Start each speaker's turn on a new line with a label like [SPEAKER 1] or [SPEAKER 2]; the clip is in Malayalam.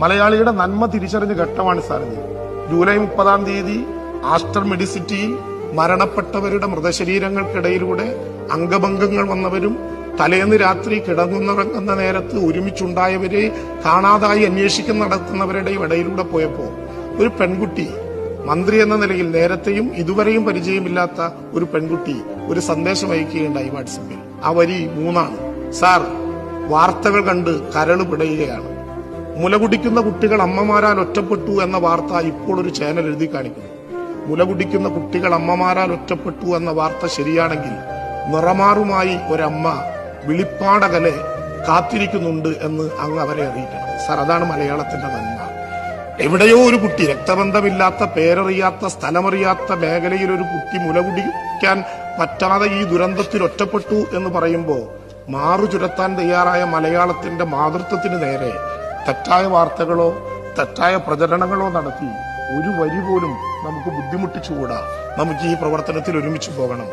[SPEAKER 1] മലയാളിയുടെ നന്മ തിരിച്ചറിഞ്ഞ ഘട്ടമാണ് സാറിത് ജൂലൈ മുപ്പതാം തീയതി ആസ്റ്റർ മെഡിസിറ്റിയിൽ മരണപ്പെട്ടവരുടെ മൃതശരീരങ്ങൾക്കിടയിലൂടെ അംഗഭംഗങ്ങൾ വന്നവരും തലേന്ന് രാത്രി കിടങ്ങുന്നിറങ്ങുന്ന നേരത്ത് ഒരുമിച്ചുണ്ടായവരെ കാണാതായി അന്വേഷിക്കുന്ന നടത്തുന്നവരുടെയും ഇടയിലൂടെ പോയപ്പോൾ ഒരു പെൺകുട്ടി മന്ത്രി എന്ന നിലയിൽ നേരത്തെയും ഇതുവരെയും പരിചയമില്ലാത്ത ഒരു പെൺകുട്ടി ഒരു സന്ദേശം അയക്കുകയുണ്ടായി വാട്സപ്പിൽ. ആ വരി മൂന്നാണ്. സാർ വാർത്തകൾ കണ്ട് കരൾ പിടയുകയാണ്. മുലകുടിക്കുന്ന കുട്ടികൾ അമ്മമാരാൽ ഒറ്റപ്പെട്ടു എന്ന വാർത്ത ഇപ്പോൾ ഒരു ചാനൽ എഴുതി കാണിക്കുന്നു. മുലകുടിക്കുന്ന കുട്ടികൾ അമ്മമാരാൽ ഒറ്റപ്പെട്ടു എന്ന വാർത്ത ശരിയാണെങ്കിൽ നിറമാറുമായി ഒരമ്മ വിളിപ്പാടകലെ കാത്തിരിക്കുന്നുണ്ട് എന്ന് അങ്ങ് അവരെ അറിയിക്കണം. സാർ അതാണ് മലയാളത്തിന്റെ നന്മ. എവിടെയോ ഒരു കുട്ടി രക്തബന്ധമില്ലാത്ത പേരറിയാത്ത സ്ഥലമറിയാത്ത മേഖലയിൽ ഒരു കുട്ടി മുലകുടിക്കാൻ പറ്റാതെ ഈ ദുരന്തത്തിൽ ഒറ്റപ്പെട്ടു എന്ന് പറയുമ്പോൾ മാറു ചുരത്താൻ തയ്യാറായ മലയാളത്തിന്റെ മാതൃത്വത്തിന് നേരെ തെറ്റായ വാർത്തകളോ തെറ്റായ പ്രചരണങ്ങളോ നടത്തി ഒരു വരി പോലും നമുക്ക് ബുദ്ധിമുട്ടിച്ചുകൂടാ. നമുക്ക് ഈ പ്രവർത്തനത്തിൽ ഒരുമിച്ച് പോകണം.